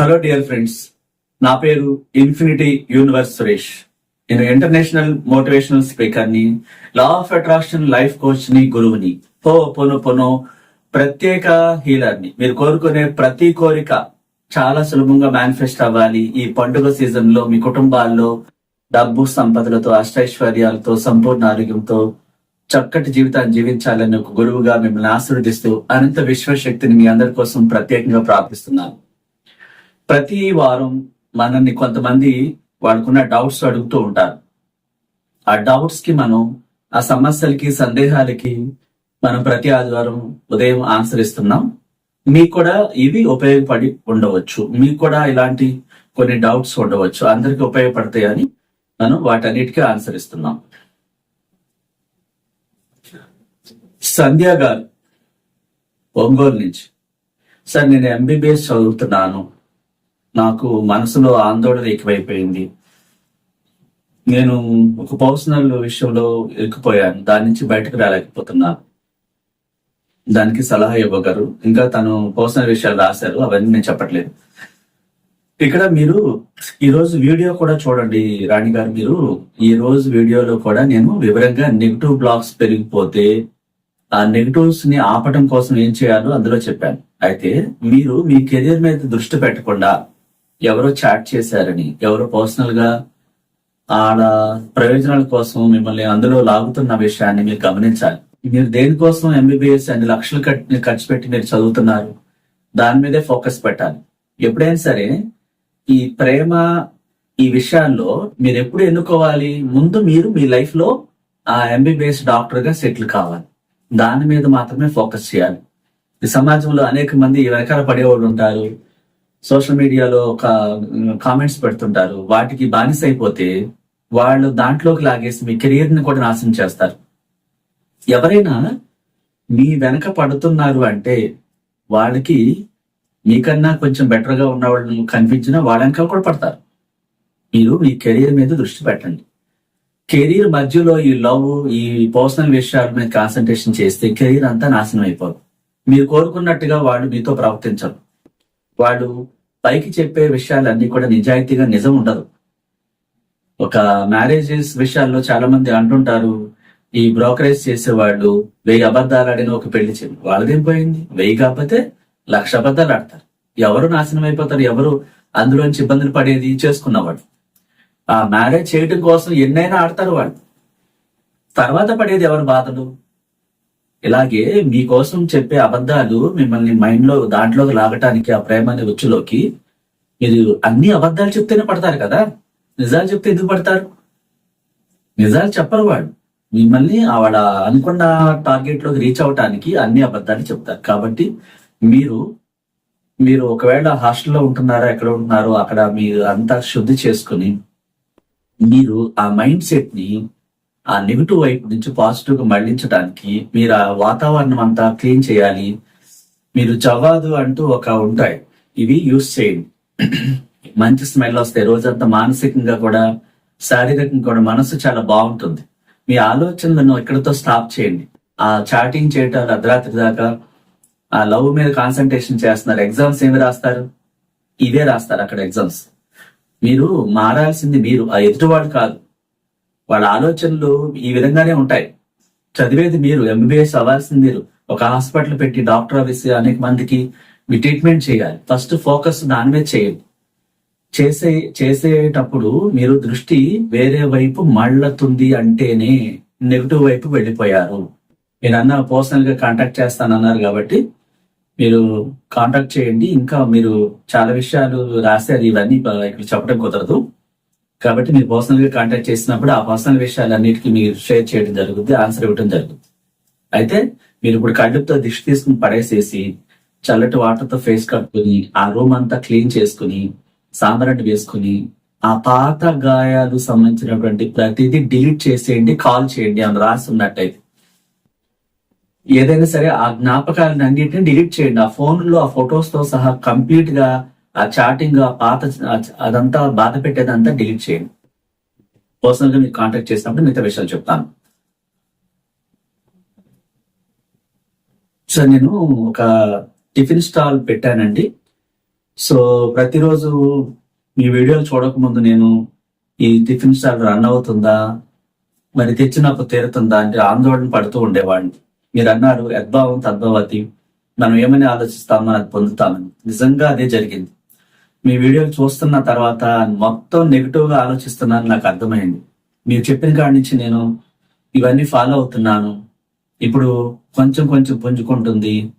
Hello dear friends నా పేరు infinity universe Suresh. నేను ఇంటర్నేషనల్ మోటివేషనల్ స్పీకర్ని లా ఆఫ్ అట్రాక్షన్ లైఫ్ కోచ్ని గురువుని పో పొను పొను ప్రత్యేక హీలర్ని. మీరు కోరుకునే ప్రతి కోరిక చాలా సులభంగా మేనిఫెస్ట్ అవ్వాలి. ఈ పండుగ సీజన్లో మీ కుటుంబాల్లో డబ్బు సంపదలతో అష్టైశ్వర్యాలతో సంపూర్ణ ఆరోగ్యంతో చక్కటి జీవితాన్ని జీవించాలని ఒక గురువుగా మిమ్మల్ని ఆశీర్వదిస్తూ అనంత విశ్వశక్తిని మీ అందరి కోసం ప్రత్యేకంగా ప్రార్థిస్తున్నాను. ప్రతి వారం మనల్ని కొంతమంది వాళ్ళకున్న డౌట్స్ అడుగుతూ ఉంటారు. ఆ డౌట్స్కి మనం ఆ సమస్యలకి సందేహాలకి మనం ప్రతి ఆదివారం ఉదయం ఆన్సర్ ఇస్తున్నాం. మీకు కూడా ఇవి ఉపయోగపడి ఉండవచ్చు. మీకు కూడా ఇలాంటి కొన్ని డౌట్స్ ఉండవచ్చు. అందరికి ఉపయోగపడతాయని మనం వాటన్నిటికీ ఆన్సర్ ఇస్తున్నాం. సంధ్యా గారు ఒంగోలు నుంచి. సార్ నేను ఎంబీబీఎస్ చదువుతున్నాను. నాకు మనసులో ఆందోళన ఎక్కువైపోయింది. నేను ఒక పర్సనల్ విషయంలో ఇరుక్కుపోయాను. దాని నుంచి బయటకు రాలేకపోతున్నాను. దానికి సలహా ఇవ్వగలరు. ఇంకా తను పర్సనల్ విషయాలు రాశారు. అవన్నీ నేను చెప్పట్లేదు. ఇక్కడ మీరు ఈరోజు వీడియో కూడా చూడండి రాణి గారు. మీరు ఈ రోజు వీడియోలో కూడా నేను వివరంగా నెగిటివ్ బ్లాక్స్ పెరిగిపోతే ఆ నెగిటివ్స్ని ఆపటం కోసం ఏం చేయాలో అందులో చెప్పాను. అయితే మీరు మీ కెరీర్ మీద దృష్టి పెట్టకుండా ఎవరో చాట్ చేశారని ఎవరో పర్సనల్గా ఆడ ప్రయోజనాల కోసం మిమ్మల్ని అందులో లాగుతున్న విషయాన్ని మీరు గమనించాలి. మీరు దేనికోసం ఎంబీబీఎస్ అన్ని లక్షలు ఖర్చు పెట్టి మీరు చదువుతున్నారు దాని మీదే ఫోకస్ పెట్టాలి. ఎప్పుడైనా సరే ఈ ప్రేమ ఈ విషయాల్లో మీరు ఎప్పుడు ఎన్నుకోవాలి? ముందు మీరు మీ లైఫ్లో ఆ ఎంబీబీఎస్ డాక్టర్గా సెటిల్ కావాలి. దాని మీద మాత్రమే ఫోకస్ చేయాలి. ఈ సమాజంలో అనేక మంది వెనకాల పడేవాళ్ళు ఉంటారు. సోషల్ మీడియాలో ఒక కామెంట్స్ పెడుతుంటారు. వాటికి బానిస అయిపోతే వాళ్ళు దాంట్లోకి లాగేసి మీ కెరీర్ని కూడా నాశనం చేస్తారు. ఎవరైనా మీ వెనక పడుతున్నారు అంటే వాళ్ళకి మీకన్నా కొంచెం బెటర్గా ఉన్న వాళ్ళు కనిపించినా వాళ్ళ కూడా పడతారు. మీరు మీ కెరీర్ మీద దృష్టి పెట్టండి. కెరీర్ మధ్యలో ఈ లవ్ ఈ పర్సనల్ విషయాల మీద కాన్సన్ట్రేషన్ చేస్తే కెరీర్ అంతా నాశనం అయిపోదు. మీరు కోరుకున్నట్టుగా వాళ్ళు మీతో ప్రవర్తించరు. వాళ్ళు పైకి చెప్పే విషయాలన్నీ కూడా నిజాయితీగా నిజం ఉండదు. ఒక మ్యారేజెస్ విషయాల్లో చాలా మంది అంటుంటారు ఈ బ్రోకరేజ్ చేసేవాళ్ళు వెయ్యి అబద్ధాలు ఆడిన ఒక పెళ్ళి చేయండి వాళ్ళదేం పోయింది? వెయ్యి కాకపోతే లక్ష అబద్ధాలు ఆడతారు. ఎవరు నాశనం అయిపోతారు? ఎవరు అందులోంచి ఇబ్బందులు పడేది? చేసుకున్నవాడు. ఆ మ్యారేజ్ చేయడం కోసం ఎన్నైనా ఆడతారు వాళ్ళు. తర్వాత పడేది ఎవరు? బాధలు ఇలాగే మీకోసం చెప్పే అబద్ధాలు మిమ్మల్ని మైండ్లో దాంట్లోకి లాగటానికి ఆ ప్రేమ అనే ఉచ్చులోకి మీరు అన్ని అబద్ధాలు చెప్తేనే పడతారు కదా? నిజాలు చెప్తే ఎందుకు పడతారు? నిజాలు చెప్పరు వాడు మిమ్మల్ని ఆవిడ అనుకున్న టార్గెట్లోకి రీచ్ అవటానికి అన్ని అబద్ధాలు చెప్తారు. కాబట్టి మీరు మీరు ఒకవేళ హాస్టల్లో ఉంటున్నారో ఎక్కడ ఉంటున్నారో అక్కడ మీరు అంతా శుద్ధి చేసుకుని మీరు ఆ మైండ్ సెట్ని ఆ నెగిటివ్ వైపు నుంచి పాజిటివ్గా మళ్ళించడానికి మీరు ఆ వాతావరణం అంతా క్లీన్ చేయాలి. మీరు జవాదు అంటూ ఒక ఉంటాయి. ఇవి యూస్ చేయండి. మంచి స్మెల్ వస్తాయి. రోజంతా మానసికంగా కూడా శారీరకంగా కూడా మనసు చాలా బాగుంటుంది. మీ ఆలోచనలను ఇక్కడతో స్టాప్ చేయండి. ఆ చాటింగ్ చేయటం అర్ధరాత్రి దాకా ఆ లవ్ మీద కాన్సన్ట్రేషన్ చేస్తున్నారు. ఎగ్జామ్స్ ఏమి రాస్తారు? ఇవే రాస్తారు అక్కడ ఎగ్జామ్స్. మీరు మారాల్సింది మీరు. ఆ ఎదుటివాడు కాదు. వాళ్ళ ఆలోచనలు ఈ విధంగానే ఉంటాయి. చదివేది మీరు ఎంబీబీఎస్ అవ్వాల్సింది మీరు. ఒక హాస్పిటల్ పెట్టి డాక్టర్ ఆఫీస్ అనేక మందికి మీ ట్రీట్మెంట్ చేయాలి. ఫస్ట్ ఫోకస్ దాని మీద చేయండి. చేసే చేసేటప్పుడు మీరు దృష్టి వేరే వైపు మళ్ళతుంది అంటేనే నెగిటివ్ వైపు వెళ్ళిపోయారు. మీరు అన్న పర్సనల్గా కాంటాక్ట్ చేస్తానన్నారు కాబట్టి మీరు కాంటాక్ట్ చేయండి. ఇంకా మీరు చాలా విషయాలు రాశారు. ఇవన్నీ ఇక్కడ చెప్పడం కుదరదు. కాబట్టి మీరు పర్సనల్గా కాంటాక్ట్ చేసినప్పుడు ఆ పర్సనల్ విషయాలన్నిటికీ మీరు షేర్ చేయడం జరుగుతుంది ఆన్సర్ ఇవ్వడం జరుగుతుంది అయితే మీరు ఇప్పుడు కళ్ళుతో దిష్టి తీసుకుని పడేసేసి చల్లటి వాటర్తో ఫేస్ కట్టుకుని ఆ రూమ్ అంతా క్లీన్ చేసుకుని సాంబ్రాన్ని వేసుకుని ఆ పాత గాయాలు సంబంధించినటువంటి ప్రతిదీ డిలీట్ చేసేయండి కాల్ చేయండి అని రాసి ఉన్నట్టయితే. ఏదైనా సరే ఆ జ్ఞాపకాలను అన్నింటిని డిలీట్ చేయండి. ఆ ఫోన్లో ఆ ఫొటోస్తో సహా కంప్లీట్గా ఆ చాటింగ్ ఆ పాత అదంతా బాధ పెట్టేదంతా డిలీట్ చేయండి. పర్సనల్గా మీరు కాంటాక్ట్ చేసినప్పుడు మిగతా విషయాలు చెప్తాను. సార్ నేను ఒక టిఫిన్ స్టాల్ పెట్టానండి. సో ప్రతిరోజు మీ వీడియోలు చూడకముందు నేను ఈ టిఫిన్ స్టాల్ రన్ అవుతుందా? మరి తెచ్చినప్పుడు తీరుతుందా? అంటే ఆందోళన పడుతూ ఉండేవాడిని. మీరు అన్నారు యద్భావం తద్భవతి. మనం ఏమని ఆలోచిస్తామో అది పొందుతామని. నిజంగా అదే జరిగింది. మీ వీడియోలు చూస్తున్న తర్వాత మొత్తం నెగిటివ్గా ఆలోచిస్తున్నాను నాకు అర్థమైంది. మీరు చెప్పిన కాడి నుంచి నేను ఇవన్నీ ఫాలో అవుతున్నాను. ఇప్పుడు కొంచెం కొంచెం పుంజుకుంటుంది.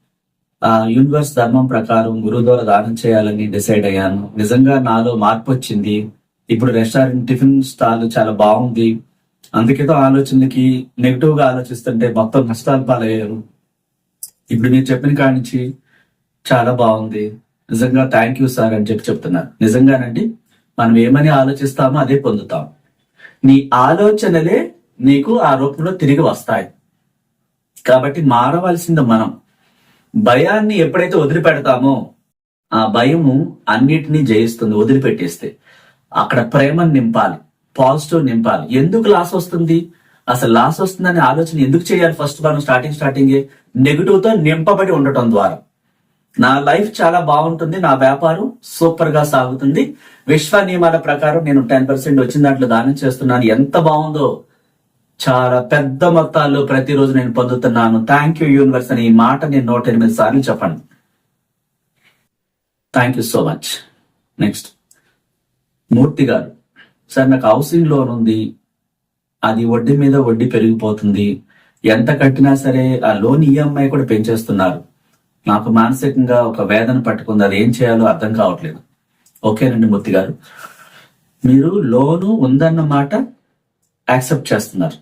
ఆ యూనివర్స్ ధర్మం ప్రకారం గురువు ద్వారా దానం చేయాలని డిసైడ్ అయ్యాను. నిజంగా నాలో మార్పు వచ్చింది. ఇప్పుడు రెస్టారెంట్ టిఫిన్ స్టాల్ చాలా బాగుంది. అందుకేతో ఆలోచనలకి నెగిటివ్గా ఆలోచిస్తుంటే మొత్తం నష్టాలు పాలయ్యారు. ఇప్పుడు మీరు చెప్పిన కాడి నుంచి చాలా బాగుంది. నిజంగా థ్యాంక్ యూ సార్ అని చెప్పి చెప్తున్నారు. నిజంగానండి మనం ఏమని ఆలోచిస్తామో అదే పొందుతాం. నీ ఆలోచనలే నీకు ఆ రూపంలో తిరిగి వస్తాయి. కాబట్టి మారవలసింది మనం. భయాన్ని ఎప్పుడైతే వదిలిపెడతామో ఆ భయము అన్నిటినీ జయిస్తుంది వదిలిపెట్టేస్తే. అక్కడ ప్రేమను నింపాలి పాజిటివ్ నింపాలి. ఎందుకు లాస్ వస్తుంది? అసలు లాస్ వస్తుందనే ఆలోచన ఎందుకు చేయాలి ఫస్ట్ మనం స్టార్టింగ్ స్టార్టింగే నెగిటివ్తో నింపబడి ఉండటం ద్వారా. నా లైఫ్ చాలా బాగుంటుంది నా వ్యాపారం సూపర్గా సాగుతుంది. విశ్వ నియమాల ప్రకారం నేను టెన్ పర్సెంట్ వచ్చిన దాంట్లో దానం చేస్తున్నాను. ఎంత బాగుందో చాలా పెద్ద మొత్తాల్లో ప్రతిరోజు నేను పొందుతున్నాను. థ్యాంక్ యూ యూనివర్స్ అని ఈ మాట నేను నూట ఎనిమిది సార్లు చెప్పండి thank you so much next Murthy garu sir నాకు హౌసింగ్ లోన్ ఉంది. అది వడ్డీ మీద వడ్డీ పెరిగిపోతుంది. ఎంత కట్టినా సరే ఆ లోన్ ఈఎంఐ కూడా పెంచేస్తున్నారు. నాకు మానసికంగా ఒక వేదన పట్టుకుంది. అది ఏం చేయాలో అర్థం కావట్లేదు. ఓకేనండి మూర్తి గారు. మీరు లోను ఉందన్న మాట యాక్సెప్ట్ చేస్తున్నారు.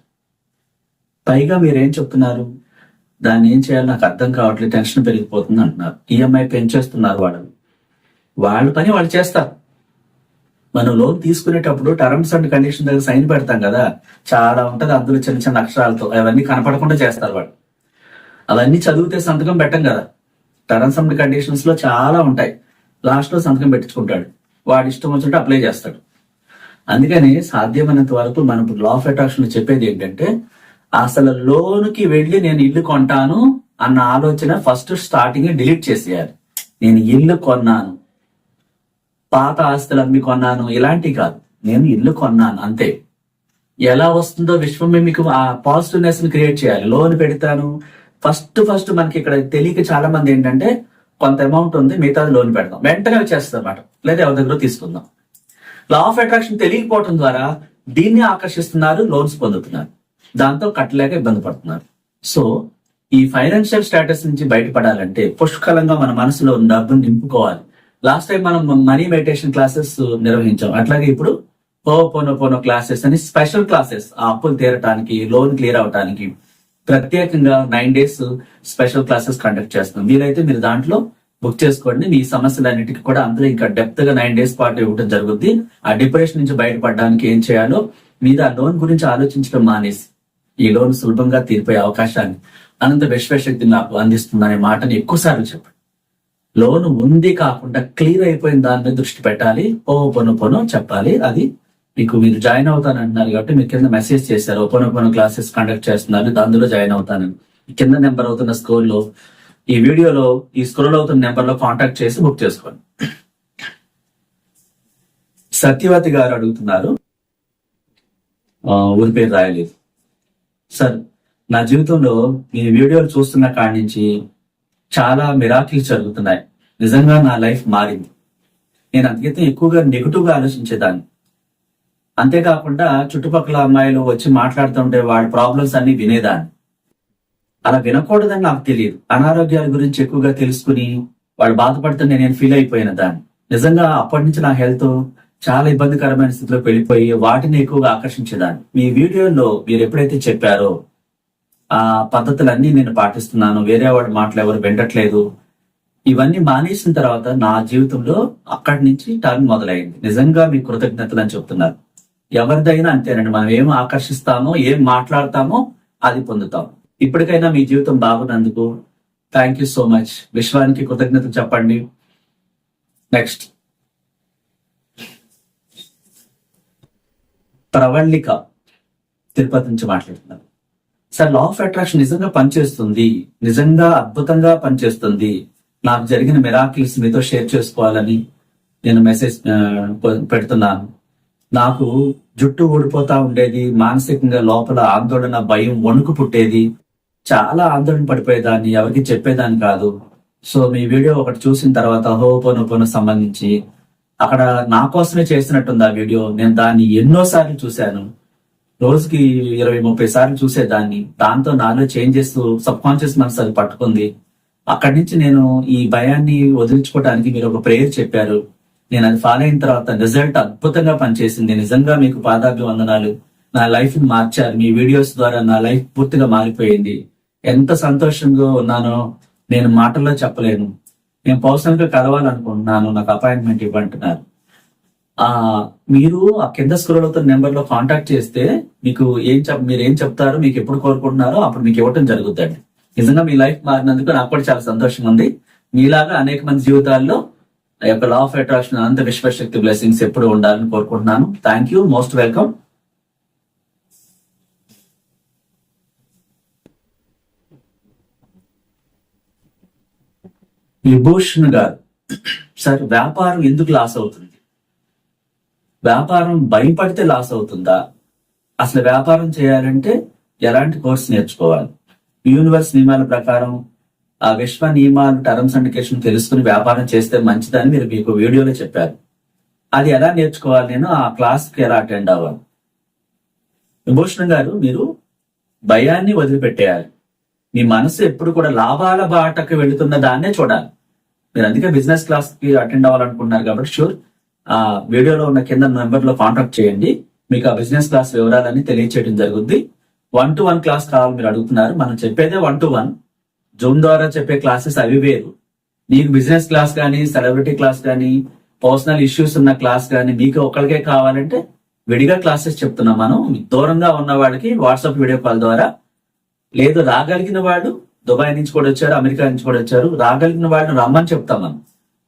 పైగా మీరేం చెప్తున్నారు? దాన్ని ఏం చేయాలో నాకు అర్థం కావట్లేదు. టెన్షన్ పెరిగిపోతుంది అంటున్నారు. ఈఎంఐ పెంచేస్తున్నారు వాళ్ళు. వాళ్ళ పని వాళ్ళు చేస్తారు. మనం లోన్ తీసుకునేటప్పుడు టర్మ్స్ అండ్ కండిషన్ దగ్గర సైన్ పెడతాం కదా. చాలా ఉంటది. అందులో చిన్న చిన్న అక్షరాలతో. అవన్నీ కనపడకుండా చేస్తారు వాడు అవన్నీ చదివితే సంతకం పెట్టం కదా. టర్మ్స్ అండ్ కండిషన్స్లో చాలా ఉంటాయి. లాస్ట్లో సంతకం పెట్టించుకుంటాడు. వాడి ఇష్టం వచ్చినట్టు అప్లై చేస్తాడు. అందుకని సాధ్యమైనంత వరకు మనం ఇప్పుడు లా ఆఫ్ అట్రాక్షన్ చెప్పేది ఏంటంటే అసలు లోన్కి వెళ్ళి నేను ఇల్లు కొంటాను అన్న ఆలోచన ఫస్ట్ స్టార్టింగ్ డిలీట్ చేసేయాలి. నేను ఇల్లు కొన్నాను. పాత ఆస్తులు అమ్మి కొన్నాను. ఇలాంటివి కాదు. నేను ఇల్లు కొన్నాను అంతే. ఎలా వస్తుందో విశ్వమే మీకు ఆ పాజిటివ్నెస్ని క్రియేట్ చేయాలి. లోన్ పెడతాను. ఫస్ట్ ఫస్ట్ మనకి ఇక్కడ తెలియక చాలా మంది ఏంటంటే కొంత అమౌంట్ ఉంది మిగతాది లోన్ పెడదాం. వెంటనే వచ్చేస్తుంది అనమాట లేదా ఎవరి దగ్గర తీసుకుందాం. లా ఆఫ్ అట్రాక్షన్ తెలియకపోవడం ద్వారా దీన్ని ఆకర్షిస్తున్నారు లోన్స్ పొందుతున్నారు. దాంతో కట్టలేక ఇబ్బంది పడుతున్నారు. సో ఈ ఫైనాన్షియల్ స్టేటస్ నుంచి బయటపడాలంటే పుష్కలంగా మన మనసులో ఉన్న డబ్బును నింపుకోవాలి. లాస్ట్ టైం మనం మనీ మెడిటేషన్ క్లాసెస్ నిర్వహించాం. అట్లాగే ఇప్పుడు పోనో పోనో క్లాసెస్ అని స్పెషల్ క్లాసెస్ ఆ అప్పులు తీరటానికి లోన్ క్లియర్ అవటానికి ప్రత్యేకంగా nine days special classes conduct చేస్తున్నాం. మీరైతే మీరు దాంట్లో బుక్ చేసుకోండి. మీ సమస్యలన్నిటికీ కూడా అందరూ ఇంకా డెప్త్గా నైన్ డేస్ పాటు ఇవ్వడం జరుగుద్ది. ఆ డిప్రెషన్ నుంచి బయటపడడానికి ఏం చేయాలో మీరు ఆ లోన్ గురించి ఆలోచించడం మానేసి ఈ లోన్ సులభంగా తీరిపోయే అవకాశాన్ని అనంత విశ్వశక్తి నాకు అందిస్తుందనే మాటని ఎక్కువసార్లు చెప్పండి. లోన్ ఉంది కాకుండా క్లియర్ అయిపోయిన దాని మీద దృష్టి పెట్టాలి. ఓ పొను పొను చెప్పాలి. అది మీకు మీరు జాయిన్ అవుతాను అంటున్నారు కాబట్టి మీరు కింద మెసేజ్ చేశారు. ఓపెన్ ఓపెన్ క్లాసెస్ కండక్ట్ చేస్తున్నారు. అందులో జాయిన్ అవుతానని కింద నెంబర్ అవుతున్న స్కూల్లో ఈ వీడియోలో ఈ స్క్రోల్ అవుతున్న నెంబర్లో కాంటాక్ట్ చేసి బుక్ చేసుకోండి. సత్యవతి గారు అడుగుతున్నారు. ఊరి పేరు రాయలేదు. సార్ నా జీవితంలో మీ వీడియోలు చూస్తున్న కాడి నుంచి చాలా మిరాకిల్స్ జరుగుతున్నాయి. నిజంగా నా లైఫ్ మారింది. నేను అందుకైతే ఎక్కువగా నెగిటివ్గా ఆలోచించేదాన్ని. అంతేకాకుండా చుట్టుపక్కల అమ్మాయిలు వచ్చి మాట్లాడుతుంటే వాళ్ళ ప్రాబ్లమ్స్ అన్ని వినేదాన్ని. అలా వినకూడదని నాకు తెలియదు. అనారోగ్యాల గురించి ఎక్కువగా తెలుసుకుని వాళ్ళు బాధపడుతుంటే నేను ఫీల్ అయిపోయిన దాన్ని. నిజంగా అప్పటి నుంచి నా హెల్త్ చాలా ఇబ్బందికరమైన స్థితిలోకి వెళ్ళిపోయి వాటిని ఎక్కువగా ఆకర్షించేదాన్ని. మీ వీడియోలో మీరు ఎప్పుడైతే చెప్పారో ఆ పద్ధతులన్నీ నేను పాటిస్తున్నాను. వేరే వాడి మాటలు ఎవరు వినట్లేదు. ఇవన్నీ మానేసిన తర్వాత నా జీవితంలో అక్కడి నుంచి టర్న్ మొదలైంది. నిజంగా మీ కృతజ్ఞతలు అని చెప్తున్నారు ఎవరిదైనా అంతేనండి. మనం ఏం ఆకర్షిస్తామో ఏం మాట్లాడతామో అది పొందుతాం. ఇప్పటికైనా మీ జీవితం బాగున్నందుకు థ్యాంక్ యూ సో మచ్ విశ్వానికి కృతజ్ఞతలు చెప్పండి. నెక్స్ట్ ప్రవళిక తిరుపతి నుంచి మాట్లాడుతున్నారు సార్ లా ఆఫ్ అట్రాక్షన్ నిజంగా పనిచేస్తుంది. నిజంగా అద్భుతంగా పనిచేస్తుంది. నాకు జరిగిన మిరాకిల్స్ మీతో షేర్ చేసుకోవాలని నేను మెసేజ్ పెడుతున్నాను. నాకు జుట్టు ఊడిపోతా ఉండేది మానసికంగా లోపల ఆందోళన భయం వణుకు పుట్టేది. చాలా ఆందోళన పడిపోయేదాన్ని ఎవరికి చెప్పేదాన్ని కాదు. సో మీ వీడియో ఒకటి చూసిన తర్వాత హోపోనుపోను సంబంధించి అక్కడ నా కోసమే చేసినట్టుంది ఆ వీడియో. నేను దాన్ని ఎన్నోసార్లు చూశాను. రోజుకి ఇరవై ముప్పై సార్లు చూసేదాన్ని. దాంతో నాలో చేంజెస్ సబ్ కాన్షియస్ మనసు అది పట్టుకుంది. అక్కడి నుంచి నేను ఈ భయాన్ని వదిలించుకోవడానికి మీరు ఒక ప్రేయర్ చెప్పారు. నేను అది ఫాలో అయిన తర్వాత రిజల్ట్ అద్భుతంగా పనిచేసింది. నిజంగా మీకు పాదాభివందనాలు. నా లైఫ్ మార్చారు. మీ వీడియోస్ ద్వారా నా లైఫ్ పూర్తిగా మారిపోయింది. ఎంత సంతోషంగా ఉన్నానో నేను మాటల్లో చెప్పలేను. నేను పర్సనల్గా కలవాలనుకుంటున్నాను. నాకు అపాయింట్మెంట్ ఇవ్వంటున్నారు. ఆ మీరు ఆ కింద స్క్రోల్ అవుతున్న నెంబర్లో కాంటాక్ట్ చేస్తే మీకు ఏం చెప్ మీరు ఏం చెప్తారో మీకు ఎప్పుడు కోరుకుంటున్నారో అప్పుడు మీకు ఇవ్వటం జరుగుతుంది నిజంగా మీ లైఫ్ మారినందుకు నాకు కూడా చాలా సంతోషంగా ఉంది. మీలాగా అనేక మంది జీవితాల్లో ఆ యొక్క లా ఆఫ్ అట్రాక్షన్ అనంత విశ్వశక్తి బ్లెస్సింగ్స్ ఎప్పుడు ఉండాలని కోరుకుంటున్నాను. Thank you most welcome Vibhushan garu sir వ్యాపారం ఎందుకు లాస్ అవుతుంది? వ్యాపారం భయపడితే లాస్ అవుతుందా? అసలు వ్యాపారం చేయాలంటే ఎలాంటి కోర్స్ నేర్చుకోవాలి? యూనివర్స్ నియమాల ప్రకారం విశ్వ నియమాలు టర్మ్స్ అండ్ కండిషన్ తెలుసుకుని వ్యాపారం చేస్తే మంచిదని మీరు మీకు వీడియోలో చెప్పారు. అది ఎలా నేర్చుకోవాలి నేను ఆ క్లాస్కి ఎలా అటెండ్ అవ్వాలి? విభూషణ్ గారు మీరు భయాన్ని వదిలిపెట్టేయాలి. మీ మనసు ఎప్పుడు కూడా లాభాల బాటకు వెళుతున్న దాన్నే చూడాలి. మీరు అందుకే బిజినెస్ క్లాస్కి అటెండ్ అవ్వాలనుకుంటున్నారు కాబట్టి షూర్. ఆ వీడియోలో ఉన్న కింద నెంబర్లో కాంటాక్ట్ చేయండి. మీకు ఆ బిజినెస్ క్లాస్ వివరాలన్నీ తెలియచేయడం జరుగుద్ది. వన్ టు వన్ క్లాస్ కావాలి మీరు అడుగుతున్నారు. మనం చెప్పేదే వన్ టు వన్. జూమ్ ద్వారా చెప్పే క్లాసెస్ అవి వేరు. నీకు బిజినెస్ క్లాస్ కానీ సెలబ్రిటీ క్లాస్ కానీ పర్సనల్ ఇష్యూస్ ఉన్న క్లాస్ కానీ మీకు ఒకరికే కావాలంటే విడిగా క్లాసెస్ చెప్తున్నాం మనం. దూరంగా ఉన్న వాళ్ళకి వాట్సాప్ వీడియో కాల్ ద్వారా. లేదు రాగలిగిన వాడు దుబాయ్ నుంచి కూడా వచ్చారు అమెరికా నుంచి కూడా వచ్చారు. రాగలిగిన వాళ్ళని రమ్మని చెప్తాం మనం.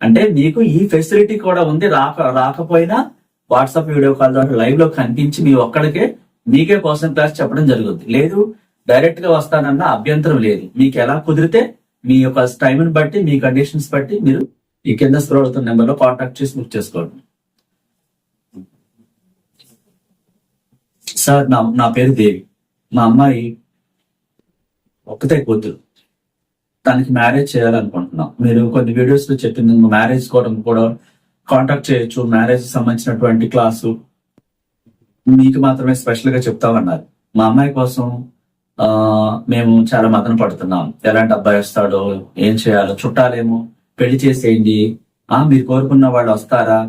అంటే మీకు ఈ ఫెసిలిటీ కూడా ఉంది. రాక రాకపోయినా వాట్సాప్ వీడియో కాల్ ద్వారా లైవ్లో కనిపించి మీ ఒక్కడికే మీకే పర్సనల్ క్లాస్ చెప్పడం జరుగుతుంది లేదు డైరెక్ట్గా వస్తానన్న అభ్యంతరం లేదు. మీకు ఎలా కుదిరితే మీ యొక్క టైంని బట్టి మీ కండిషన్స్ బట్టి మీరు ఈ కింద స్క్రోల్ అవుతున్న నెంబర్లో కాంటాక్ట్ చేసి బుక్ చేసుకోండి. సార్ నా నా పేరు దేవి. మా అమ్మాయి ఒక్కతే కూతురు. తనకి మ్యారేజ్ చేయాలనుకుంటున్నాం. మీరు కొన్ని వీడియోస్లో చెప్పింది మ్యారేజ్ కోవడం కూడా కాంటాక్ట్ చేయొచ్చు. మ్యారేజ్ సంబంధించినటువంటి క్లాసు మీకు మాత్రమే స్పెషల్గా చెప్తామన్నారు. మా అమ్మాయి కోసం మేము చాలా మదన పడుతున్నాం. ఎలాంటి అబ్బాయి వస్తాడో ఏం చేయాలో చుట్టాలేమో పెళ్ళి చేసేయండి. ఆ మీరు కోరుకున్న వాళ్ళు వస్తారా?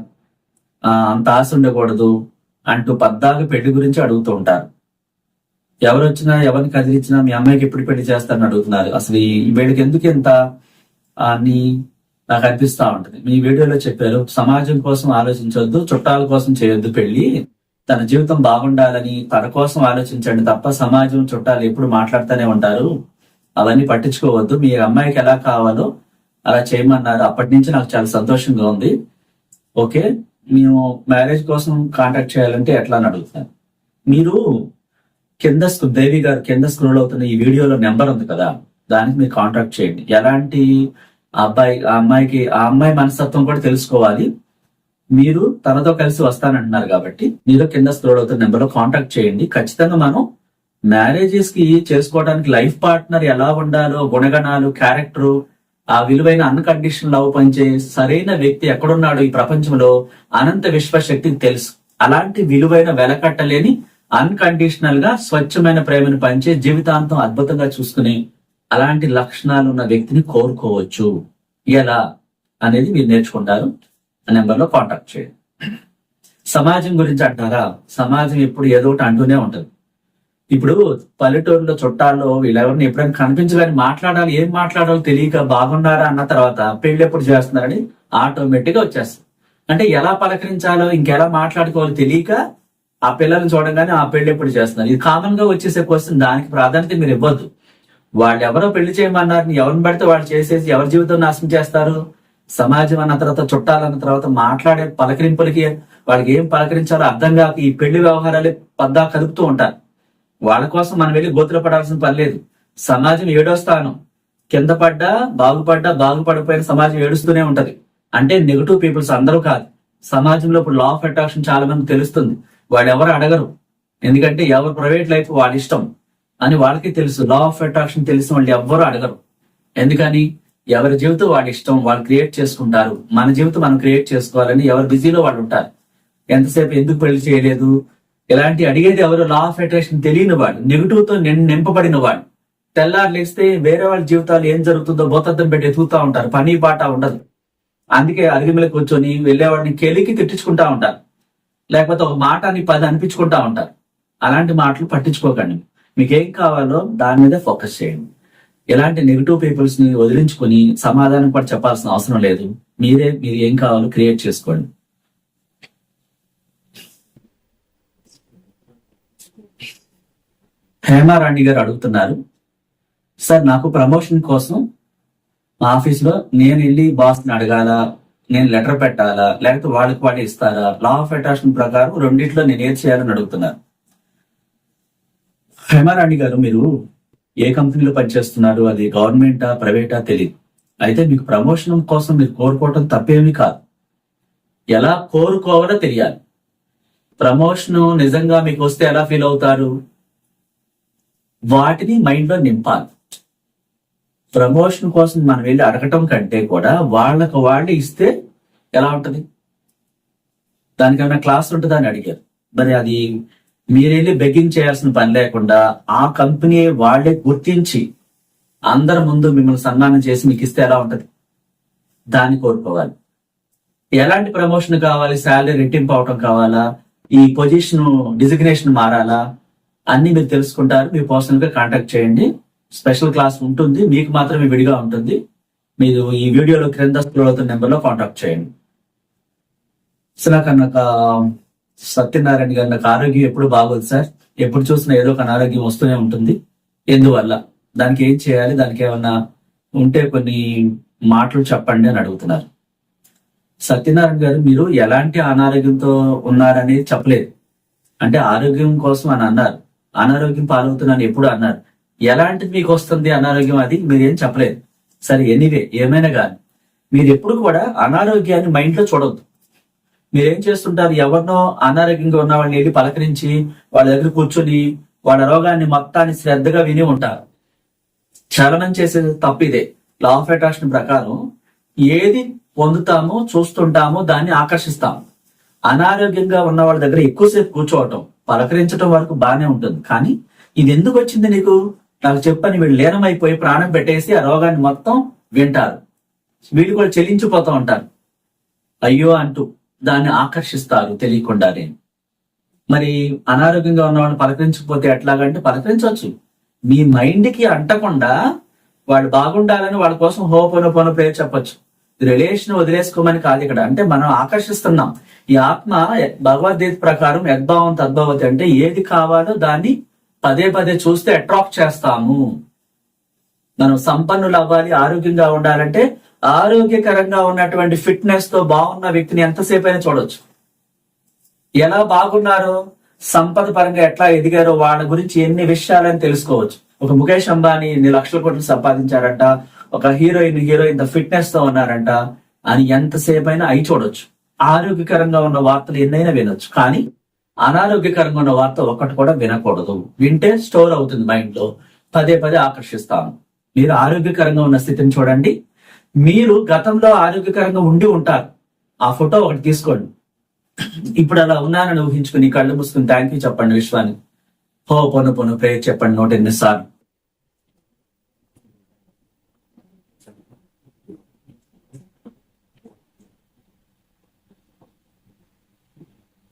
అంత ఆశ ఉండకూడదు అంటూ పద్దాగా పెళ్ళి గురించి అడుగుతూ ఉంటారు. ఎవరు వచ్చినా ఎవరిని కదిలించినా మీ అమ్మాయికి ఎప్పుడు పెళ్ళి చేస్తారని అడుగుతున్నారు. అసలు ఈ వీడికి ఎందుకు ఎంత అని నాకు అనిపిస్తా ఉంటుంది. మీ వీడియోలో చెప్పారు సమాజం కోసం ఆలోచించొద్దు చుట్టాల కోసం చేయొద్దు పెళ్ళి తన జీవితం బాగుండాలని తన కోసం ఆలోచించండి తప్ప సమాజం చుట్టాలు ఎప్పుడు మాట్లాడుతూనే ఉంటారు. అవన్నీ పట్టించుకోవద్దు. మీ అమ్మాయికి ఎలా కావాలో అలా చేయమన్నారు. అప్పటి నుంచి నాకు చాలా సంతోషంగా ఉంది. ఓకే? మేము మ్యారేజ్ కోసం కాంటాక్ట్ చేయాలంటే ఎట్లా అని అడుగుతాను. మీరు కింద స్కూల్ దేవి గారు కింద స్క్రోల్ అవుతున్న ఈ వీడియోలో నెంబర్ ఉంది కదా? దానికి మీరు కాంటాక్ట్ చేయండి. ఎలాంటి ఆ అబ్బాయి ఆ అమ్మాయికి ఆ అమ్మాయి మనస్తత్వం కూడా తెలుసుకోవాలి. మీరు తనతో కలిసి వస్తానంటున్నారు కాబట్టి మీరు కింద స్క్రోల్ అవుతున్న నెంబర్లో కాంటాక్ట్ చేయండి. ఖచ్చితంగా మనం మ్యారేజెస్కి చేసుకోవడానికి లైఫ్ పార్ట్నర్ ఎలా ఉండాలో గుణగణాలు క్యారెక్టర్ ఆ విలువైన అన్కండిషన్ లవ్ పనిచే సరైన వ్యక్తి ఎక్కడున్నాడో ఈ ప్రపంచంలో అనంత విశ్వశక్తికి తెలుసు. అలాంటి విలువైన వెలకట్టలేని అన్కండిషనల్గా స్వచ్ఛమైన ప్రేమను పంచే జీవితాంతం అద్భుతంగా చూసుకుని అలాంటి లక్షణాలు ఉన్న వ్యక్తిని కోరుకోవచ్చు. ఎలా? అనేది మీరు నేర్చుకుంటారు. ఆ నెంబర్లో కాంటాక్ట్ చేయండి. సమాజం గురించి అంటారా? సమాజం ఎప్పుడు ఏదో ఒకటి అంటూనే ఉంటుంది. ఇప్పుడు పల్లెటూరులో చుట్టాల్లో వీళ్ళెవరిని ఎప్పుడైనా కనిపించగానే మాట్లాడాలి ఏం మాట్లాడాలో తెలియక బాగున్నారా అన్న తర్వాత పెళ్ళి ఎప్పుడు చేస్తున్నారని ఆటోమేటిక్గా వచ్చేస్తుంది. అంటే ఎలా పలకరించాలో ఇంకెలా మాట్లాడుకోవాలో తెలియక ఆ పిల్లల్ని చూడగానే ఆ పెళ్ళి ఎప్పుడు చేస్తున్నారు. ఇది కామన్గా వచ్చేసే క్వశ్చన్ దానికి ప్రాధాన్యత మీరు ఇవ్వద్దు. వాళ్ళు ఎవరో పెళ్ళి చేయమన్నారు ఎవరిని పడితే వాళ్ళు చేసేసి ఎవరి జీవితం నాశనం చేస్తారు? సమాజం అన్న తర్వాత చుట్టాలన్న తర్వాత మాట్లాడే పలకరింపులకి వాళ్ళకి ఏం పలకరించాలో అర్థం కాక ఈ పెళ్ళి వ్యవహారాలు పద్దా కలుపుతూ ఉంటారు. వాళ్ళ కోసం మనం వెళ్ళి గోతులు పడాల్సిన పని లేదు. సమాజం ఏడో స్థానం. కింద పడ్డా బాగుపడ్డా బాగుపడిపోయిన సమాజం ఏడుస్తూనే ఉంటది. అంటే నెగిటివ్ పీపుల్స్ అందరూ కాదు. సమాజంలో ఇప్పుడు లా ఆఫ్ అట్రాక్షన్ చాలా మంది తెలుస్తుంది. వాళ్ళు ఎవరు అడగరు. ఎందుకంటే ఎవరు ప్రైవేట్ లైఫ్ వాళ్ళ ఇష్టం అని వాళ్ళకి తెలుసు. లా ఆఫ్ అట్రాక్షన్ తెలిసిన వాళ్ళు ఎవ్వరు అడగరు. ఎందుకని? ఎవరి జీవితం వాళ్ళ ఇష్టం వాళ్ళు క్రియేట్ చేసుకుంటారు. మన జీవితం మనం క్రియేట్ చేసుకోవాలని ఎవరు బిజీలో వాళ్ళు ఉంటారు. ఎంతసేపు ఎందుకు పెళ్ళి చేయలేదు? ఇలాంటి అడిగేది ఎవరు? లా ఆఫ్ అట్రాక్షన్ తెలియని వాడు నెగిటివ్తో నింపబడిన వాడు తెల్లారు లేస్తే వేరే వాళ్ళ జీవితాలు ఏం జరుగుతుందో బోతద్దం పెట్టి ఎతుకుతా ఉంటారు. పని పాట ఉండదు. అందుకే అరిగిమిల కూర్చొని వెళ్ళేవాడిని కెలికి తిట్టించుకుంటా ఉంటారు. లేకపోతే ఒక మాట అని పది అనిపించుకుంటా ఉంటారు. అలాంటి మాటలు పట్టించుకోకండి. మీకేం కావాలో దాని మీద ఫోకస్ చేయండి. ఎలాంటి నెగిటివ్ పీపుల్స్ని వదిలించుకొని సమాధానం కూడా చెప్పాల్సిన అవసరం లేదు. మీరే మీరు ఏం కావాలో క్రియేట్ చేసుకోండి. హేమారాణి గారు అడుగుతున్నారు సార్ నాకు ప్రమోషన్ కోసం మా ఆఫీస్లో నేను వెళ్ళి బాస్ని అడగాల? నేను లెటర్ పెట్టాలా? లేకపోతే వాళ్ళకి వాళ్ళు ఇస్తారా? లా ఆఫ్ అట్రాక్షన్ ప్రకారం రెండిట్లో నేను ఏం చేయాలని అడుగుతున్నారు? హేమారాణి గారు మీరు ఏ కంపెనీలో పనిచేస్తున్నారు అది గవర్నమెంటా ప్రైవేటా తెలియదు అయితే మీకు ప్రమోషన్ కోసం మీరు కోరుకోవటం తప్పేమీ కాదు. ఎలా కోరుకోవాలో తెలియాలి. ప్రమోషన్ నిజంగా మీకు వస్తే ఎలా ఫీల్ అవుతారు? వాటిని మైండ్లో నింపాలి. ప్రమోషన్ కోసం మనం వెళ్ళి అడగటం కంటే కూడా వాళ్ళకు వాళ్ళు ఇస్తే ఎలా ఉంటుంది? దానికైనా క్లాస్ ఉంటుందా అని అడిగారు. మరి అది మీరు బెగ్గింగ్ చేయాల్సిన పని లేకుండా ఆ కంపెనీ వాళ్ళే గుర్తించి అందరి ముందు మిమ్మల్ని సన్మానం చేసి మీకు ఇస్తే ఎలా ఉంటది? దాన్ని కోరుకోవాలి. ఎలాంటి ప్రమోషన్ కావాలి? శాలరీ రెట్టింపు అవటం కావాలా? ఈ పొజిషన్ డిజిగ్నేషన్ మారాలా? అన్ని మీరు తెలుసుకుంటారు. మీరు పర్సనల్గా కాంటాక్ట్ చేయండి. స్పెషల్ క్లాస్ ఉంటుంది. మీకు మాత్రమే విడిగా ఉంటుంది. మీరు ఈ వీడియోలో క్రింద స్క్రోల్ అవుతున్న కాంటాక్ట్ చేయండి. సో నాకు నాకు సత్యనారాయణ గారు నాకు ఆరోగ్యం ఎప్పుడు బాగోదు సార్. ఎప్పుడు చూసినా ఏదో ఒక అనారోగ్యం వస్తూనే ఉంటుంది. ఎందువల్ల? దానికి ఏం చేయాలి? దానికి ఏమన్నా ఉంటే కొన్ని మాటలు చెప్పండి అని అడుగుతున్నారు. సత్యనారాయణ గారు మీరు ఎలాంటి అనారోగ్యంతో ఉన్నారని చెప్పలేదు. అంటే ఆరోగ్యం కోసం అని అన్నారు. అనారోగ్యం పాలవుతున్నాను ఎప్పుడు అన్నారు. ఎలాంటిది మీకు వస్తుంది అనారోగ్యం అది? మీరేం చెప్పలేదు. సరే ఎనీవే ఏమైనా కానీ మీరు ఎప్పుడు కూడా అనారోగ్యాన్ని మైండ్లో చూడవద్దు చూడొద్దు. మీరేం చేస్తుంటారు? ఎవరినో అనారోగ్యంగా ఉన్న వాళ్ళని వెళ్ళి పలకరించి వాళ్ళ దగ్గర కూర్చొని వాళ్ళ రోగాన్ని మొత్తాన్ని శ్రద్ధగా విని ఉంటారు. చలనం చేసేది చేసే తప్పు ఇదే లా ఆఫ్ అట్రాక్షన్ ప్రకారం ఏది పొందుతామో చూస్తుంటామో దాన్ని ఆకర్షిస్తాం. అనారోగ్యంగా ఉన్న వాళ్ళ దగ్గర ఎక్కువసేపు కూర్చోవటం పలకరించడం వరకు బాగానే ఉంటుంది. కానీ ఇది ఎందుకు వచ్చింది నీకు? నాకు చెప్పని వీళ్ళు లీనమైపోయి ప్రాణం పెట్టేసి ఆ రోగాన్ని మొత్తం వింటారు. వీళ్ళు కూడా చెల్లించిపోతూ ఉంటారు. అయ్యో అంటూ. దాన్ని ఆకర్షిస్తారు తెలియకుండానే. మరి అనారోగ్యంగా ఉన్న వాళ్ళని పలకరించకపోతే ఎట్లాగంటే పలకరించవచ్చు. మీ మైండ్కి అంటకుండా వాడు బాగుండాలని వాళ్ళ కోసం హోపోన పోను పేరు చెప్పొచ్చు. రిలేషన్ వదిలేసుకోమని కాదు ఇక్కడ. అంటే మనం ఆకర్షిస్తున్నాం. ఈ ఆత్మ భగవద్గీత ప్రకారం యద్భావం తద్భావతి అంటే ఏది కావాలో దాన్ని పదే పదే చూస్తే అట్రాక్ట్ చేస్తాము. మనం సంపన్నులు అవ్వాలి ఆరోగ్యంగా ఉండాలంటే ఆరోగ్యకరంగా ఉన్నటువంటి ఫిట్నెస్తో బాగున్న వ్యక్తిని ఎంతసేపు అయినా చూడొచ్చు. ఎలా బాగున్నారో సంపద పరంగా ఎట్లా ఎదిగారో వాళ్ళ గురించి ఎన్ని విషయాలని తెలుసుకోవచ్చు. ఒక ముఖేష్ అంబానీ ఇన్ని లక్షల కోట్లు సంపాదించారంట ఒక హీరోయిన్ హీరోయిన్ ఫిట్నెస్తో ఉన్నారంట అని ఎంతసేపు అయినా అయి చూడొచ్చు. ఆరోగ్యకరంగా ఉన్న వార్తలు ఎన్నైనా వినొచ్చు. కానీ అనారోగ్యకరంగా ఉన్న వార్త ఒక్కటి కూడా వినకూడదు. వింటే స్టోర్ అవుతుంది మైండ్లో పదే పదే ఆకర్షిస్తాను మీరు ఆరోగ్యకరంగా ఉన్న స్థితిని చూడండి. మీరు గతంలో ఆరోగ్యకరంగా ఉండి ఉంటారు. ఆ ఫోటో ఒకటి తీసుకోండి. ఇప్పుడు అలా ఉన్నానని ఊహించుకుని కళ్ళు మూసుకుని థ్యాంక్ యూ చెప్పండి విశ్వాన్ని. హో పొను పొను ప్రేయర్ చెప్పండి నూట ఎనిమిది సార్లు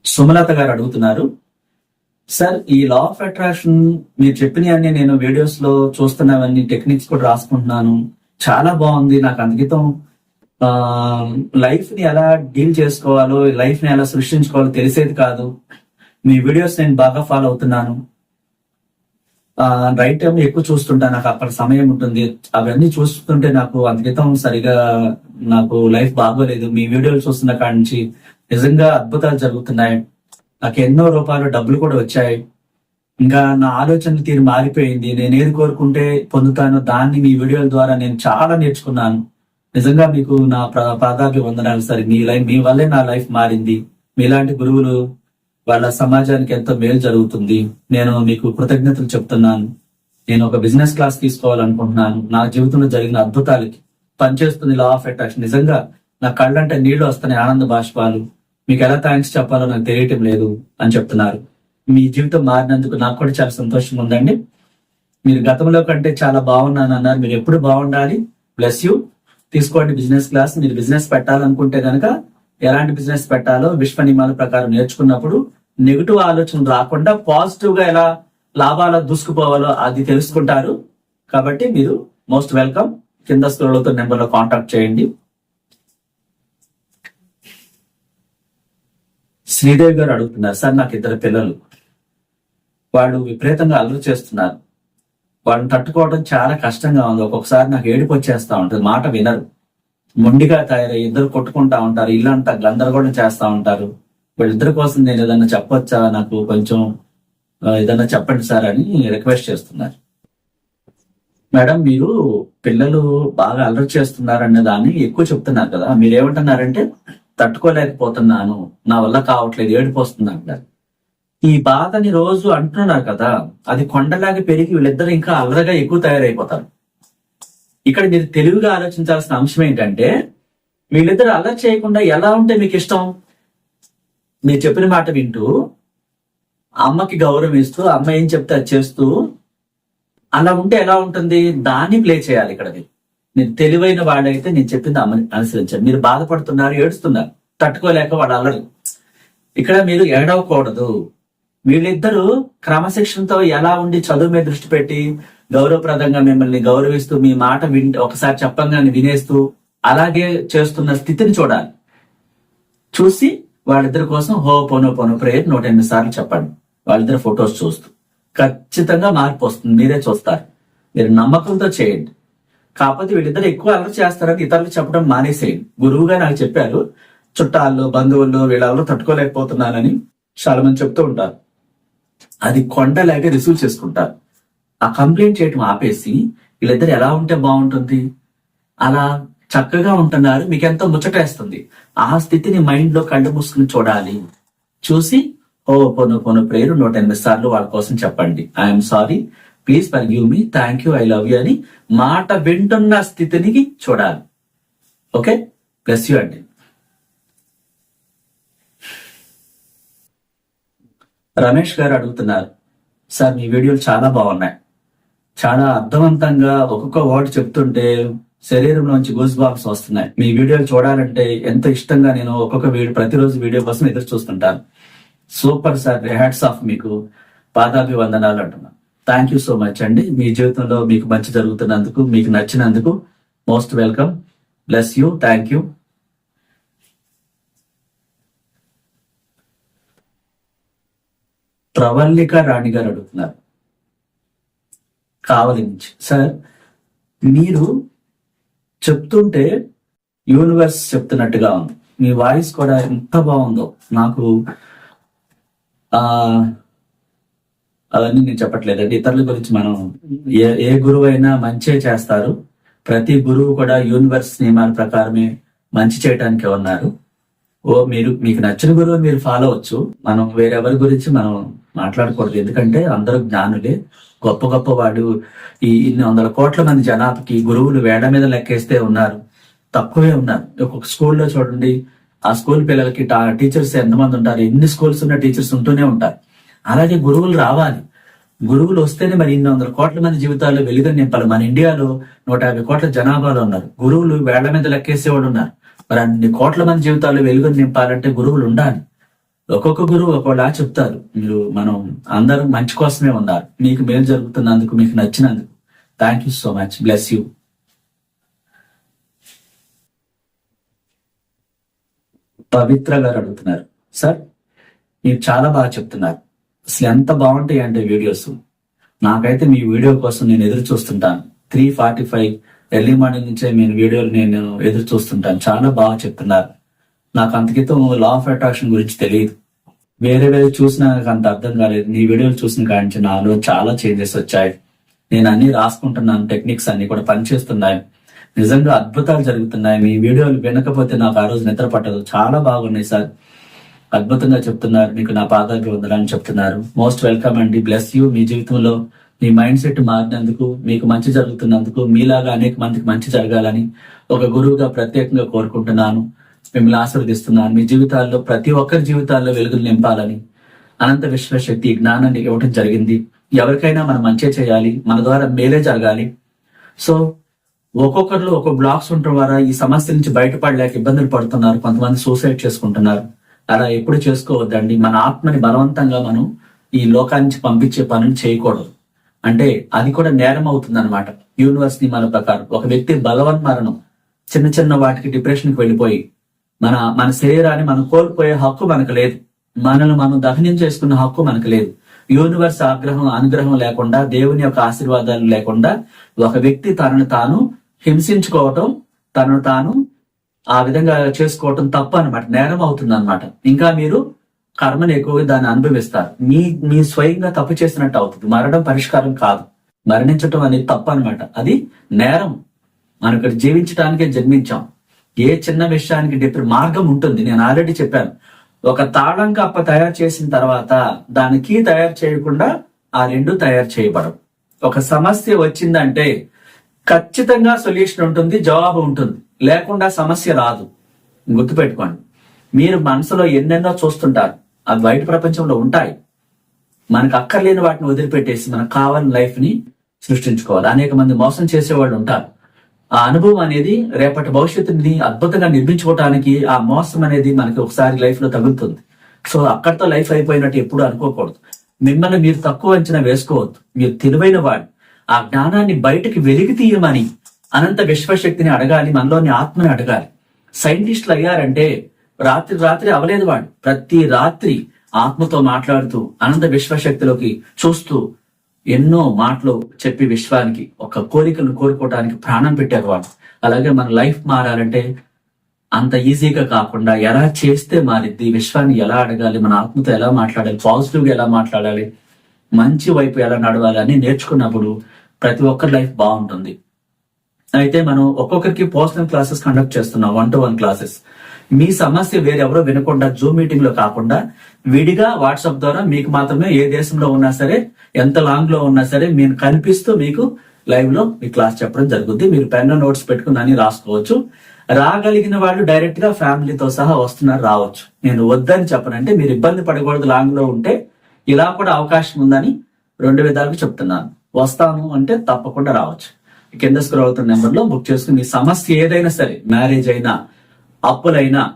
సుమలత గారు అడుగుతున్నారు సార్ ఈ లా ఆఫ్ అట్రాక్షన్ మీరు చెప్పినవన్నీ నేను వీడియోస్లో చూస్తున్నవన్నీ టెక్నిక్స్ కూడా రాసుకుంటున్నాను. చాలా బాగుంది నాకు అందుకితం లైఫ్ని ఎలా డీల్ చేసుకోవాలో లైఫ్ని ఎలా సృష్టించుకోవాలో తెలిసేది కాదు. మీ వీడియోస్ నేను బాగా ఫాలో అవుతున్నాను. రైట్ టైం ఎక్కువ చూస్తుంటా నాకు అక్కడ సమయం ఉంటుంది. అవన్నీ చూస్తుంటే నాకు అందుకితం సరిగా నాకు లైఫ్ బాగోలేదు. మీ వీడియోలు చూస్తున్న కాడి నుంచి నిజంగా అద్భుతాలు జరుగుతున్నాయి. నాకు ఎన్నో రూపాయలు డబ్బులు కూడా వచ్చాయి. ఇంకా నా ఆలోచన తీరు మారిపోయింది. నేను ఏది కోరుకుంటే పొందుతానో దాన్ని మీ వీడియోల ద్వారా నేను చాలా నేర్చుకున్నాను. నిజంగా మీకు నా పాదాభి వందనాలు సరే. మీ లైఫ్ మీ వల్లే నా లైఫ్ మారింది. మీలాంటి గురువులు వాళ్ళ సమాజానికి ఎంతో మేలు జరుగుతుంది. నేను మీకు కృతజ్ఞతలు చెప్తున్నాను. నేను ఒక బిజినెస్ క్లాస్ తీసుకోవాలనుకుంటున్నాను. నా జీవితంలో జరిగిన అద్భుతాలకి పనిచేస్తుంది లా ఆఫ్ అట్రాక్షన్ నిజంగా నా కళ్ళంటే నీళ్ళు వస్తున్నాయి ఆనంద బాష్పాలు. మీకు ఎలా థ్యాంక్స్ చెప్పాలో నాకు తెలియటం లేదు అని చెప్తున్నారు. మీ జీవితం మారినందుకు నాకు కూడా చాలా సంతోషంగా ఉందండి. మీరు గతంలో కంటే చాలా బాగున్నాను అన్నారు మీరు ఎప్పుడు బాగుండాలి? ప్లస్ యూ తీసుకోండి బిజినెస్ క్లాస్. మీరు బిజినెస్ పెట్టాలనుకుంటే కనుక ఎలాంటి బిజినెస్ పెట్టాలో విశ్వ నియమాల ప్రకారం నేర్చుకున్నప్పుడు నెగిటివ్ ఆలోచన రాకుండా పాజిటివ్గా ఎలా లాభాల దూసుకుపోవాలో అది తెలుసుకుంటారు. కాబట్టి మీరు మోస్ట్ వెల్కమ్ కింద స్థులతో నెంబర్లో నెంబర్లో కాంటాక్ట్ చేయండి. శ్రీదేవి గారు అడుగుతున్నారు సార్ నాకు ఇద్దరు పిల్లలు. వాళ్ళు విపరీతంగా అల్లరి చేస్తున్నారు. వాళ్ళని తట్టుకోవడం చాలా కష్టంగా ఉంది. ఒక్కొక్కసారి నాకు ఏడుపు వచ్చేస్తా ఉంటుంది. మాట వినరు. మొండిగా తయారై ఇద్దరు కొట్టుకుంటా ఉంటారు. ఇల్లంతా గందరగోళం చేస్తా ఉంటారు. వీళ్ళిద్దరి కోసం నేను ఏదన్నా చెప్పొచ్చా? నాకు కొంచెం ఏదన్నా చెప్పండి సార్ అని రిక్వెస్ట్ చేస్తున్నారు. మేడం మీరు పిల్లలు బాగా అల్లరి చేస్తున్నారనే దాన్ని ఎక్కువ చెప్తున్నారు కదా. మీరు ఏమంటున్నారంటే తట్టుకోలేకపోతున్నాను. నా వల్ల కావట్లేదు. ఏడుపు వస్తుంది అంటారు ఈ బాధని రోజు అంటున్నారు కదా అది కొండలాగా పెరిగి వీళ్ళిద్దరు ఇంకా అల్లరగా ఎక్కువ తయారైపోతారు. ఇక్కడ మీరు తెలివిగా ఆలోచించాల్సిన అంశం ఏంటంటే వీళ్ళిద్దరు అల్లరి చేయకుండా ఎలా ఉంటే మీకు ఇష్టం? మీరు చెప్పిన మాట వింటూ అమ్మకి గౌరవం ఇస్తూ అమ్మ ఏం చెప్తే అది చేస్తూ అలా ఉంటే ఎలా ఉంటుంది? దాన్ని ప్లే చేయాలి ఇక్కడ మీరు. తెలివైన వాడైతే నేను చెప్పింది అమ్మని అనుసరించాను మీరు బాధపడుతున్నారు ఏడుస్తున్నారు తట్టుకోలేక వాడు అల్లరు ఇక్కడ మీరు ఏడవకూడదు. వీళ్ళిద్దరూ క్రమశిక్షణతో ఎలా ఉండి చదువు మీద దృష్టి పెట్టి గౌరవప్రదంగా మిమ్మల్ని గౌరవిస్తూ మీ మాట విన్ ఒకసారి చెప్పంగానే వినేస్తూ అలాగే చేస్తున్న స్థితిని చూడాలి. చూసి వాళ్ళిద్దరి కోసం హో పోనో పోనో ప్రేయర్ నూట ఎనిమిది సార్లు చెప్పండి. వాళ్ళిద్దరు ఫొటోస్ చూస్తూ. ఖచ్చితంగా మార్పు వస్తుంది. మీరే చూస్తారు. మీరు నమ్మకంతో చేయండి. కాకపోతే వీళ్ళిద్దరు ఎక్కువ అలర్ చేస్తారని ఇతరులు చెప్పడం మానేసేయండి. గురువుగా నాకు చెప్పారు చుట్టాల్లో బంధువుల్లో వీళ్ళలో తట్టుకోలేకపోతున్నానని చాలా మంది చెప్తూ ఉంటారు. అది కొండలాగా రిసీవ్ చేసుకుంటారు. ఆ కంప్లైంట్ చేయటం ఆపేసి వీళ్ళిద్దరు ఎలా ఉంటే బాగుంటుంది? అలా చక్కగా ఉంటున్నారు. మీకు ఎంతో ముచ్చటేస్తుంది. ఆ స్థితిని మైండ్లో కళ్ళు మూసుకుని చూడాలి. చూసి ఓ పొను పొను ప్రేరు నూట ఎనిమిది సార్లు వాళ్ళ కోసం చెప్పండి. I'm sorry please forgive me thank you I love you అని మాట వింటున్న స్థితిని చూడాలి. ఓకే ప్లస్ యూ అండి రమేష్ గారు అడుగుతున్నారు సార్ మీ వీడియోలు చాలా బాగున్నాయి. చాలా అర్థవంతంగా ఒక్కొక్క వర్డ్ చెప్తుంటే శరీరంలోంచి గూస్ బాంబ్స్ వస్తున్నాయి. మీ వీడియోలు చూడాలంటే ఎంత ఇష్టంగా నేను ఒక్కొక్క వీడియో ప్రతిరోజు వీడియో కోసం ఎదురు చూస్తుంటాను. సూపర్ సార్ హ్యాట్స్ ఆఫ్ మీకు. పాదాభివందనాలు అంటున్నాను థ్యాంక్ యూ సో మచ్ అండి. మీ జీవితంలో మీకు మంచి జరుగుతున్నందుకు మీకు నచ్చినందుకు most welcome. Bless you. Thank you. Pravallika Rani garu అడుగుతున్నారు. కావలి నుంచి. సార్ మీరు చెప్తుంటే యూనివర్స్ చెప్తున్నట్టుగా ఉంది. మీ వాయిస్ కూడా ఎంత బాగుందో. నాకు ఆ అవన్నీ నేను చెప్పట్లేదండి. ఇతరుల గురించి మనం ఏ ఏ గురువు అయినా మంచే చేస్తారు. ప్రతి గురువు కూడా యూనివర్స్ నియమాల ప్రకారమే మంచి చేయటానికి ఉన్నారు. ఓ మీరు మీకు నచ్చిన గురువు మీరు ఫాలో అవచ్చు మనం వేరెవరి గురించి మనం మాట్లాడకూడదు. ఎందుకంటే అందరూ జ్ఞానులే. గొప్ప గొప్ప వాడు ఈ ఇన్ని వందల కోట్ల మంది జనాభాకి గురువులు వేడ మీద లెక్కేస్తే ఉన్నారు. తక్కువే ఉన్నారు. ఒక్కొక్క స్కూల్లో చూడండి. ఆ స్కూల్ పిల్లలకి టీచర్స్ ఎంతమంది ఉంటారు? ఎన్ని స్కూల్స్ ఉన్న టీచర్స్ ఉంటూనే ఉంటారు. అలాగే గురువులు రావాలి. గురువులు వస్తేనే మరి ఇన్ని వందల కోట్ల మంది జీవితాల్లో వెలుగుని నింపాలి. మన ఇండియాలో నూట యాభై కోట్ల జనాభాలో ఉన్నారు. గురువులు వేళ్ళ మీద లెక్కేసేవాడు ఉన్నారు. మరి అన్ని కోట్ల మంది జీవితాలు వెలుగుని నింపాలంటే గురువులు ఉండాలి. ఒక్కొక్క గురువు ఒకలా చెప్తారు. మీరు మనం అందరం మంచి కోసమే ఉన్నారు. మీకు మేలు జరుగుతున్నందుకు మీకు నచ్చినందుకు. Thank you so much bless you Pavitra garu అడుగుతున్నారు. సార్ మీరు చాలా బాగా చెప్తున్నారు. అసలు ఎంత బాగుంటాయి అంటే వీడియోస్. నాకైతే మీ వీడియో కోసం నేను ఎదురు చూస్తుంటాను. Three forty five early morning నుంచే మీ వీడియోలు నేను ఎదురు చూస్తుంటాను. చాలా బాగా చెప్తున్నారు. నాకు అంతకితో లా ఆఫ్ అట్రాక్షన్ గురించి తెలియదు. వేరే వేరే చూసినా నాకు అంత అర్థం కాలేదు. నీ వీడియోలు చూసిన కాడించి నాలో చాలా చేంజెస్ వచ్చాయి. నేను అన్ని రాసుకుంటున్నాను. టెక్నిక్స్ అన్ని కూడా పనిచేస్తున్నాయి. నిజంగా అద్భుతాలు జరుగుతున్నాయి. మీ వీడియోలు వినకపోతే నాకు ఆ రోజు నిద్ర పట్టదు. చాలా బాగున్నాయి సార్. అద్భుతంగా చెప్తున్నారు. మీకు నా పాదాలు వందలని చెప్తున్నారు. మోస్ట్ వెల్కమ్ అండి. బ్లెస్ యూ మీ జీవితంలో మీ మైండ్ సెట్ మారినందుకు మీకు మంచి జరుగుతున్నందుకు మీలాగా అనేక మందికి మంచి జరగాలని ఒక గురువుగా ప్రత్యేకంగా కోరుకుంటున్నాను. మిమ్మల్ని ఆశీర్వదిస్తున్నాను. మీ జీవితాల్లో ప్రతి ఒక్కరి జీవితాల్లో వెలుగులు నింపాలని అనంత విశ్వశక్తి జ్ఞానాన్ని ఇవ్వటం జరిగింది. ఎవరికైనా మనం మంచి చేయాలి మన ద్వారా మేలే జరగాలి. సో ఒక్కొక్కరిలో ఒక్కొక్క బ్లాక్స్ ఉండటం ద్వారా ఈ సమస్య నుంచి బయటపడలేక ఇబ్బందులు పడుతున్నారు. కొంతమంది సూసైడ్ చేసుకుంటున్నారు. అలా ఎప్పుడు చేసుకోవద్దండి. మన ఆత్మని బలవంతంగా మనం ఈ లోకానికి పంపించే పనులు చేయకూడదు. అంటే అది కూడా నేరం అవుతుంది అనమాట యూనివర్స్ నియమాల ప్రకారం. ఒక వ్యక్తి బలవన్ మరణం చిన్న చిన్న వాటికి డిప్రెషన్కి వెళ్ళిపోయి మన మన శరీరాన్ని మనం కోల్పోయే హక్కు మనకు లేదు. మనల్ని మనం దహనం చేసుకున్న హక్కు మనకు లేదు. యూనివర్స్ ఆగ్రహం అనుగ్రహం లేకుండా దేవుని యొక్క ఆశీర్వాదాలు లేకుండా ఒక వ్యక్తి తనను తాను హింసించుకోవటం తనను తాను ఆ విధంగా చేసుకోవటం తప్పు అనమాట నేరం అవుతుంది అనమాట ఇంకా మీరు కర్మని ఎక్కువగా దాన్ని అనుభవిస్తారు. మీ మీ స్వయంగా తప్పు చేసినట్టు అవుతుంది. మరణం పరిష్కారం కాదు. మరణించటం అనేది తప్పు అనమాట అది నేరం. మనం ఇక్కడ జీవించడానికే జన్మించాం. ఏ చిన్న విషయానికి డిఫరెంట్ మార్గం ఉంటుంది. నేను ఆల్రెడీ చెప్పాను. ఒక తాళం కప్ప తయారు చేసిన తర్వాత దానికి తయారు చేయకుండా ఆ రెండు తయారు చేయబడవు. ఒక సమస్య వచ్చిందంటే ఖచ్చితంగా సొల్యూషన్ ఉంటుంది జవాబు ఉంటుంది. లేకుండా సమస్య రాదు. గుర్తుపెట్టుకోండి. మీరు మనసులో ఎన్నెన్నో చూస్తుంటారు. అవి బయట ప్రపంచంలో ఉంటాయి. మనకు అక్కర్లేని వాటిని వదిలిపెట్టేసి మనకు కావాలని లైఫ్ని సృష్టించుకోవాలి. అనేక మంది మోసం చేసేవాళ్ళు ఉంటారు. ఆ అనుభవం అనేది రేపటి భవిష్యత్తుని అద్భుతంగా నిర్మించుకోవటానికి ఆ మోసం అనేది మనకి ఒకసారి లైఫ్లో తగులుతుంది. సో అక్కడితో లైఫ్ అయిపోయినట్టు ఎప్పుడు అనుకోకూడదు. మిమ్మల్ని మీరు తక్కువ అంచనా వేసుకోవద్దు. మీరు తెలివైన వాడు. ఆ జ్ఞానాన్ని బయటకి వెలికి తీయమని అనంత విశ్వశక్తిని అడగాలి మనలోని ఆత్మని అడగాలి. సైంటిస్టులు అయ్యారంటే రాత్రి రాత్రి అవలేదు వాడు. ప్రతి రాత్రి ఆత్మతో మాట్లాడుతూ అనంత విశ్వశక్తిలోకి చూస్తూ ఎన్నో మాటలు చెప్పి విశ్వానికి ఒక కోరికను కోరుకోవడానికి ప్రాణం పెట్టారు వాడు. అలాగే మన లైఫ్ మారాలంటే అంత ఈజీగా కాకుండా ఎలా చేస్తే మారిద్ది విశ్వాన్ని ఎలా అడగాలి మన ఆత్మతో ఎలా మాట్లాడాలి పాజిటివ్గా ఎలా మాట్లాడాలి మంచి వైపు ఎలా నడవాలి అని నేర్చుకున్నప్పుడు ప్రతి ఒక్కరి లైఫ్ బాగుంటుంది. అయితే మనం ఒక్కొక్కరికి పర్సనల్ క్లాసెస్ కండక్ట్ చేస్తున్నాం వన్ టు వన్ క్లాసెస్ మీ సమస్య వేరెవరో వినకుండా జూమ్ మీటింగ్లో కాకుండా విడిగా వాట్సాప్ ద్వారా మీకు మాత్రమే ఏ దేశంలో ఉన్నా సరే ఎంత లాంగ్లో ఉన్నా సరే మీరు కనిపిస్తూ మీకు లైవ్లో మీ క్లాస్ చెప్పడం జరుగుద్ది. మీరు పెన్ నోట్స్ పెట్టుకుని అన్ని రాసుకోవచ్చు. రాగలిగిన వాళ్ళు డైరెక్ట్గా ఫ్యామిలీతో సహా వస్తున్నారు రావచ్చు. నేను వద్దని చెప్పనంటే మీరు ఇబ్బంది పడకూడదు లాంగ్లో ఉంటే ఇలా కూడా అవకాశం ఉందని రెండు విధాలుగా చెప్తున్నాను. వస్తాము అంటే తప్పకుండా రావచ్చు. కింద స్క్రోల్ అవుతున్న నెంబర్లో బుక్ చేసుకుని మీ సమస్య ఏదైనా సరే మ్యారేజ్ అయినా అప్పులైనా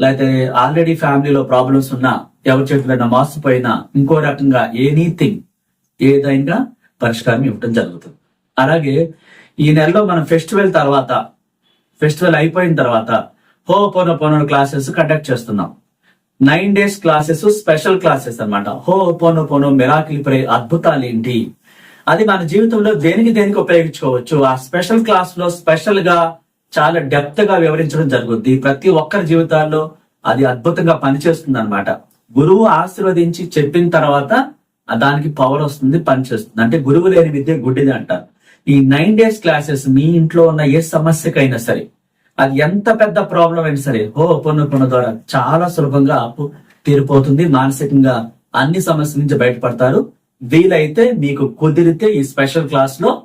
లేకపోతే ఆల్రెడీ ఫ్యామిలీలో ప్రాబ్లమ్స్ ఉన్నా ఎవరి చేతులైనా మోసపోయినా ఇంకో రకంగా ఎనీథింగ్ ఏదైనా పరిష్కారం ఇవ్వటం జరుగుతుంది. అలాగే ఈ నెలలో మనం ఫెస్టివల్ తర్వాత ఫెస్టివల్ అయిపోయిన తర్వాత హో పోనో పోనో క్లాసెస్ కండక్ట్ చేస్తున్నాం. Nine days classes special classes అనమాట హో పోనో పోనో మిరాకిల్ ప్రే అద్భుతాలు ఏంటి? అది మన జీవితంలో దేనికి దేనికి ఉపయోగించుకోవచ్చు? ఆ స్పెషల్ క్లాస్లో స్పెషల్గా చాలా డెప్త్గా వివరించడం జరుగుద్ది. ప్రతి ఒక్కరి జీవితాల్లో అది అద్భుతంగా పనిచేస్తుంది అనమాట గురువు ఆశీర్వదించి చెప్పిన తర్వాత దానికి పవర్ వస్తుంది పనిచేస్తుంది అంటే గురువు లేని విద్య గుడ్డిది అంటారు. ఈ నైన్ డేస్ క్లాసెస్ మీ ఇంట్లో ఉన్న ఏ సమస్యకైనా సరే అది ఎంత పెద్ద ప్రాబ్లం అయినా సరే హో పొన్నుకున్న ద్వారా చాలా సులభంగా అప్పు తీరిపోతుంది. మానసికంగా అన్ని సమస్యల నుంచి బయటపడతారు. వీలైతే మీకు కుదిరితే ఈ స్పెషల్ క్లాస్లో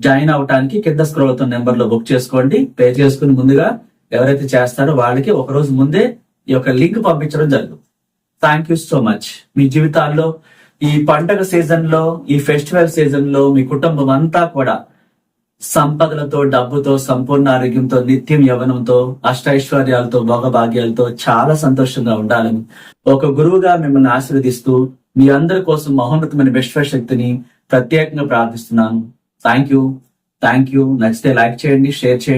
జాయిన్ అవడానికి కింద స్క్రోల్ అవుతున్న నెంబర్లో బుక్ చేసుకోండి. పే చేసుకుని ముందుగా ఎవరైతే చేస్తారో వాళ్ళకి ఒక రోజు ముందే ఈ యొక్క లింక్ పంపించడం జరుగుతుంది. థ్యాంక్ యూ సో మచ్ మీ జీవితాల్లో ఈ పండగ సీజన్లో ఈ ఫెస్టివల్ సీజన్లో మీ కుటుంబం అంతా కూడా సంపదలతో డబ్బుతో సంపూర్ణ ఆరోగ్యంతో నిత్యం యవనంతో అష్టైశ్వర్యాలతో భోగభాగ్యాలతో చాలా సంతోషంగా ఉండాలని ఒక గురువుగా మిమ్మల్ని ఆశీర్వదిస్తూ మీ అందరి కోసం మహోన్నతమైన విశ్వశక్తిని ప్రత్యేకంగా ప్రార్థిస్తున్నాను థ్యాంక్ యూ థ్యాంక్ యూ నచ్చితే లైక్ చేయండి షేర్ చేయండి.